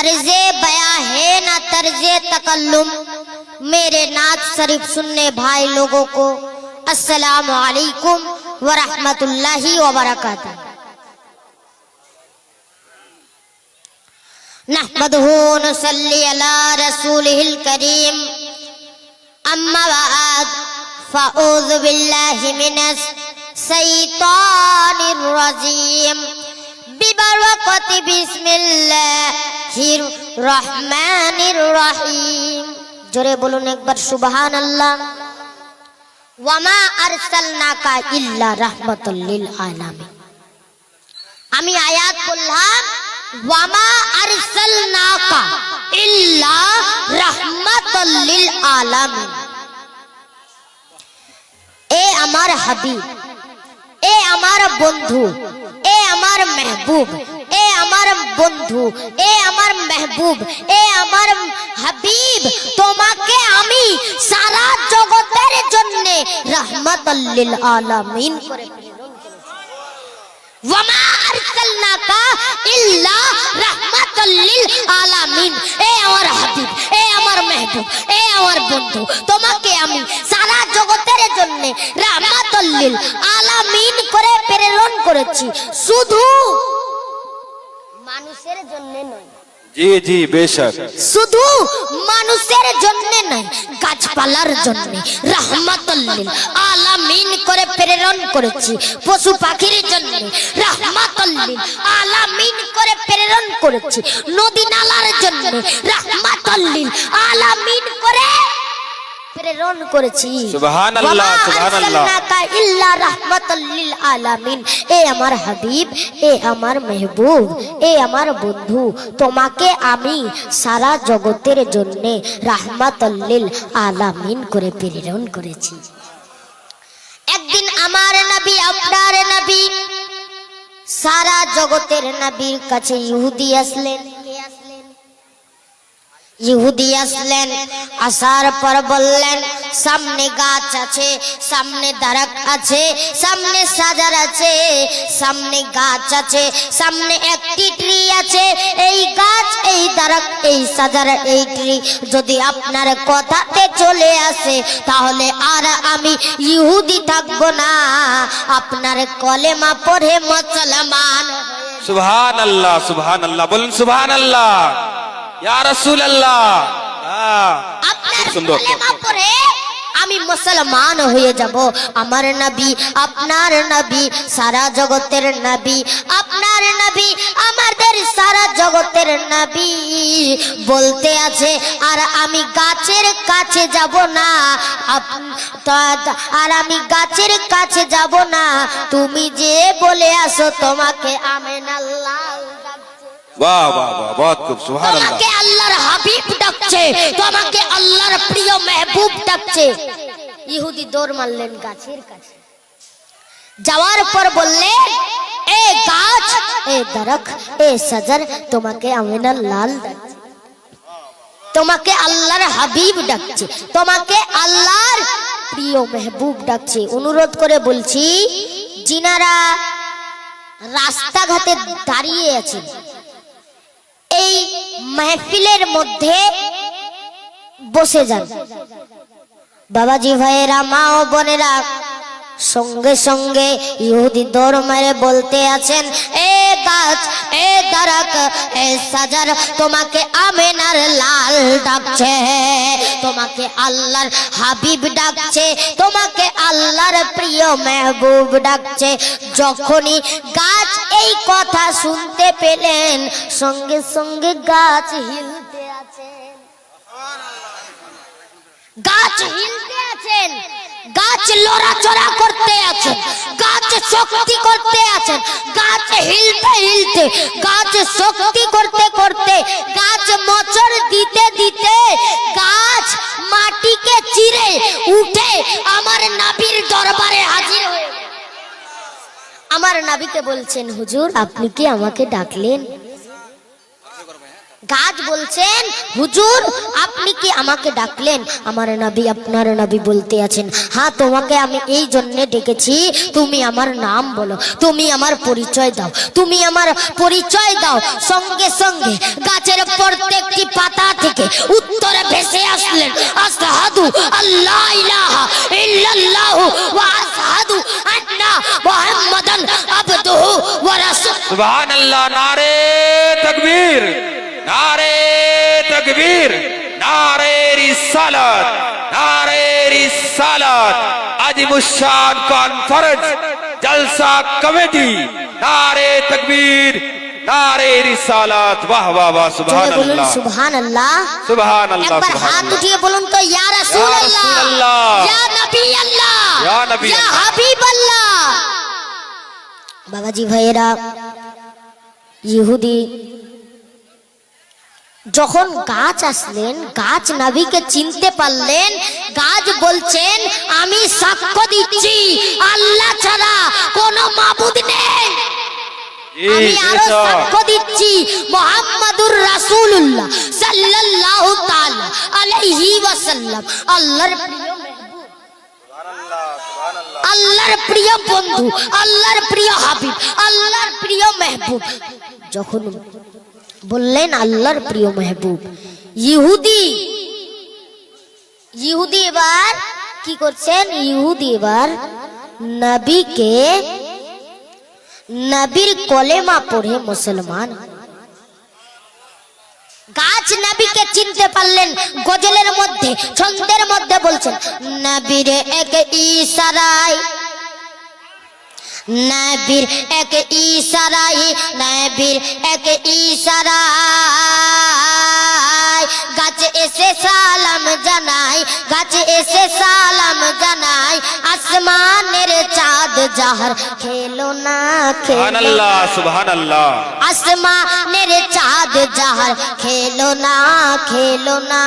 अर्जे बया है ना तर्जे तकल्लुम। मेरे नाच शरीफ सुनने भाई लोगों को अस्सलाम वालेकुम व रहमतुल्लाहि व नसल्ली अला रसूलिहिल करीम। अम्मा बाद फ़अऊज़ु बिल्लाहि मिनश शैतानिर रजीम। बिबरकति হির রহমানির রহিম। জোরে বলুন একবার সুবাহান আল্লাহ ওয়ামা আরসালনাকা ইল্লা রাহমাতুল্লিল আলামিন। আমি আয়াত বললাম, ওয়ামা আরসালনাকা ইল্লা রাহমাতুল্লিল আলামিন। এ আমার হাবিব, এ আমার বন্ধু, এ আমার মেহবুব বন্ধু, এ আমার মেহবুব, এ আমার হাবিব, তোমাকে আমি সারা জগতের জন্য রহমতুল্লিল আলামিন করে এ আমার এ আমার এ আমার বন্ধু, তোমাকে আমি জগতের জন্য আলামিন করে প্রেরণ করেছি। শুধু মানুষের জন্য নয়। জি জি বেশক। শুধু মানুষের জন্য নয় গাছপালার জন্য। রহমাতুল্লিল আলামিন করে প্রেরণ করেছি পশু পাখির জন্য। রহমাতুল্লিল আলামিন করে প্রেরণ করেছি নদী নালার জন্য। রহমাতুল্লিল আলামিন করে প্রেরণ করেছি। সুবহানাল্লাহ, সুবহানাল্লাহ। ইল্লা রাহমাতাল্লিল আলামিন। এ আমার হাবিব এ আমার মেহবুব এ আমার বন্ধু। তোমাকে আমি সারা জগতের জন্য রাহমাতাল্লিল আলামিন করে প্রেরণ করেছি। একদিন আমার নবী আপনার নবী সারা জগতের নবীর কাছে ইহুদি আসলেন। ইহুদি আসলেন, আসার পর বললেন, সামনে গাছ আছে, সামনে দারাক আছে, সামনে সাজার আছে, সামনে গাছ আছে, সামনে একটি ট্রি আছে, এই গাছ, এই দারাক, এই সাজার, এই ট্রি যদি আপনার কথাতে চলে আসে, তাহলে আর আমি ইহুদি থাকব না। আপনার কলেমা পড়ে মুসলমান সুবহান আল্লাহ সুবহান আল্লাহ বলুন সুবহান আল্লাহ ইয়া রাসূল আপনার সুন্দর। পড়ে আমি মুসলমান হয়ে যাব। আমার নবী আপনার নবী সারা জগতের নবী আপনার নবী আমাদের সারা জগতের নবী বলতে আছে আর আমি গাছের কাছে যাব না। আর আমি গাছের কাছে যাব না। তুমি যে বলে আসো তোমাকে আমেন আল্লাহ। বাহ বাহ বাহ বহুত খুব সুবহান আল্লাহ তোমাকে আল্লাহর হাবিব ডাকছে, তোমাকে আল্লাহর প্রিয় মেহবুব ডাকছে। ইহুদি দৌড় মারলেন গাছের কাছে। যাওয়ার পর এ গাছ, এ দরখ, এ সাজার, তোমাকে আমিনা লাল ডাকছে। তোমাকে আল্লাহর হাবিব ডাকছে। তোমাকে আল্লাহর প্রিয় মেহবুব ডাকছে। অনুরোধ করে বলছি যিনারা রাস্তাঘাটে দাঁড়িয়ে আছেন। এই মাহফিলের মধ্যে বসে যান। বাবাজি ভাইয়েরা মা ও বোনেরা সঙ্গে সঙ্গে ইহুদি দৌড় মেরে বলতে আছেন, এ গাছ, এ দারাক, এ সাজার, তোমাকে আমেনার লাল ডাকছে, তোমাকে আল্লাহর হাবিব ডাকছে, তোমাকে আল্লাহর প্রিয় মেহবুব ডাকছে। যখনই গাছ এই কথা শুনতে পেলেন, সঙ্গে সঙ্গে গাছ হিলতে আছেন। গাছ হিলতে আছেন। গাছ লড়াচড়া করতে আছেন গাছ শক্তি করতে আছেন গাছ হিলতে হিলতে, গাছ শক্তি করতে করতে, গাছ মচর দিতে দিতে, গাছ মাটিকে চিরে উঠে আমার নাবির দরবারে হাজির হয়ে আমার নাবিকে বলছেন, হুজুর, আপনি কি আমাকে ডাকলেন? কাজ বলছেন, হুজুর, আপনি কি আমাকে ডাকলেন? আমার নাবি, আপনার নাবি বলতে আছেন হ্যাঁ তোমাকে আমি এই জন্যে ডেকেছি, তুমি আমার নাম বলো, তুমি আমার পরিচয় দাও, তুমি আমার পরিচয় দাও। সঙ্গে সঙ্গে গাছের প্রত্যেকটি পাতা থেকে উত্তরে ভেসে আসলেন আসহাদু আল্লাহ ইলাহা ইল্লাল্লাহু ওয়া আসহাদু আন্না মুহাম্মাদান আবদুহু ওয়া রাসূল সুবহানাল্লাহ, নারে তাকবীর। নারে তকবীর নারে রিসালাত নারে রিসালাত। আজিমুশান কনফারেন্স জলসা কমিটি নারে তকবীর নারে রিসালাত। বাহ বাহ বাহ সুবহানাল্লাহ। সুবহানাল্লাহ। সুবহানাল্লাহ একবার হাত উঠিয়ে বলুন তো ইয়া রাসূলুল্লাহ ইয়া নবী আল্লাহ ইয়া নবী। ইয়া হাবিব আল্লাহ বাবাজি ভাইয়েরা ইহুদি যখন গাছ আসলেন গাছ নাভিকে চিনতে পারলেন গাছ বলছেন আমি সাক্ষ্য দিচ্ছি আল্লাহ ছাড়া কোনো মাবুদ নেই। আল্লাহর প্রিয় বন্ধু আল্লাহর প্রিয় আল্লাহর প্রিয় যখন বললেন, আল্লাহর প্রিয় মেহবুব। ইহুদি ইহুদি এবার কি করছেন? ইহুদি এবার নবীকে, নবীর কলেমা পড়ে মুসলমান। গাছ নবীকে চিনতে পারলেন, গজলের মধ্যে, ছন্দের মধ্যে বলছেন, নবীর এক ইশারায় নবীর এক ইশারাই নবীর এক ইশারাই গাছে এসে সালাম জানাই গাছে এসে সালাম জানাই। আসমানের চাঁদ জাহার খেলো না খেলো সুবহানাল্লাহ। আসমানের চাঁদ জাহার খেলো না খেলো না।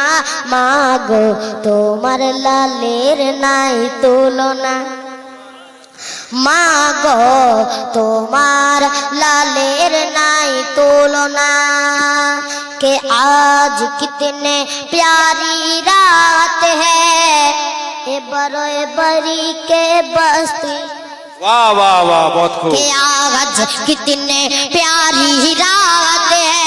মাগো তোমার লালের নাই তুলনা। মাগো তোমার লালের নাই তুলনা के आज कितने प्यारी रात है ए बरो बरी के बस्ती वाह वाह वाह बहुत खूब के आज कितने प्यारी रात है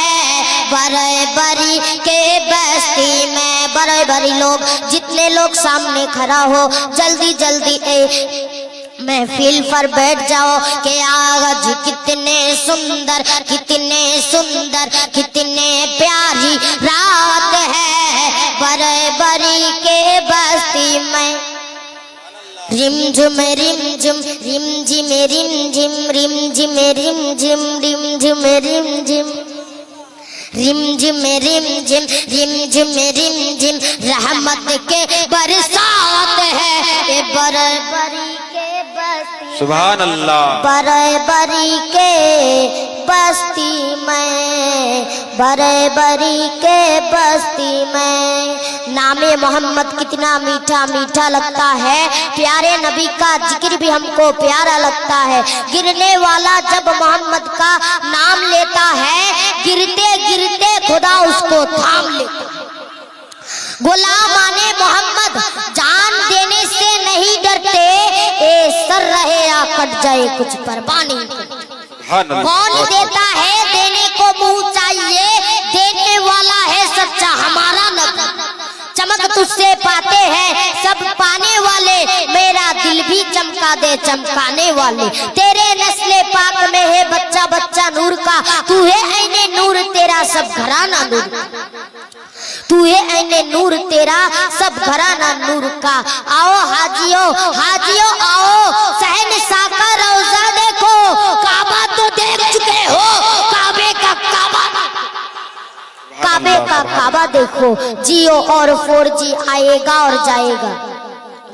बड़े बड़ी के बस्ती में बड़े बड़ी लोग जितने लोग सामने खड़ा हो जल्दी जल्दी ए महफिल पर बैठ जाओ के आगज कितने सुंदर कितने सुंदर, कितने प्यारी रात है। बड़े बरी के बस्ती में। रिमझुम रिमझुम, रिमझिम रिमझिम रिमझिम रिमझिम रिमझिम रिमझिम। रिमझिम रिमझिम रिमझिम रिमझिम, रहमत के बरस सुबहान अल्लाह बरबरी के बस्ती में, बरबरी के बस्ती में। नामे मोहम्मद कितना मीठा मीठा लगता है। प्यारे नबी का ज़िक्र भी हमको प्यारा लगता है। गिरने वाला जब मोहम्मद का नाम लेता है, गिरते गिरते खुदा उसको थाम लेता गुलाम आने मोहम्मद जान देने से नहीं डरते। ए सर रहे कट जाए कुछ परवाह नहीं कौन देता है देने को मुँह चाहिए? देने वाला है सच्चा हमारा नबी। चमक तुझसे पाते हैं सब पाने वाले। मेरा दिल भी चमका दे चमकाने वाले। तेरे नस्ले पाक में है बच्चा बच्चा नूर का। तू है ऐने नूर तेरा सब घराना नूर। तू है ऐने नूर तेरा, सब घराना नूर का। आओ हाजियो हाजियो, आओ। सहन साका रोजा देखो काबा तो देख चुके हो। काबे का काबा। काबे का काबा देखो। जियो और फोर जी आएगा और जाएगा।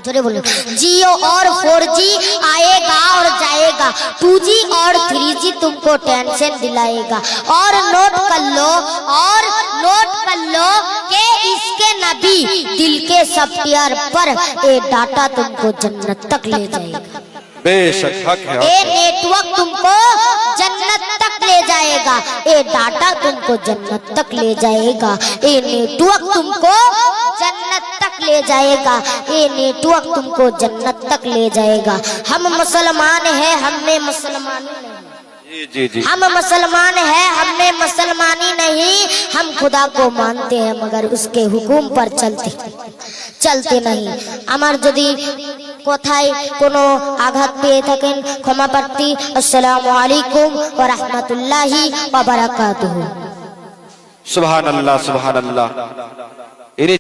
जोरे बोलो जियो और फोर जी आएगा और जाएगा। टू जी और थ्री जी तुमको टेंशन दिलाएगा। और नोट कर लो और नोट कर लो कि इसके नबी दिल के सॉफ्टवेयर पर ये डाटा तुमको जन्नत तक ले जाएगा। बेशक हक है ये नेटवर्क तुमको जन्नत तक ले जाएगा। ये डाटा तुमको जन्नत तक ले जाएगा। ये नेटवर्क तुमको तक ले जाएगा ये नेटवर्क तुमको जन्नत तक ले जाएगा हम मुसलमान हैं हम में मुसलमानी नहीं जी जी जी हम मुसलमान हैं हम में मुसलमानी नहीं हम खुदा को मानते हैं मगर उसके हुकुम पर चलते हैं। চলতে नहीं আমার যদি কথায় কোনো আঘাত পেয়ে থাকেন ক্ষমা প্রার্থী আসসালামু আলাইকুম ওয়া রাহমাতুল্লাহি ওয়া বারাকাতুহু সুবহান আল্লাহ সুবহান আল্লাহ ইনি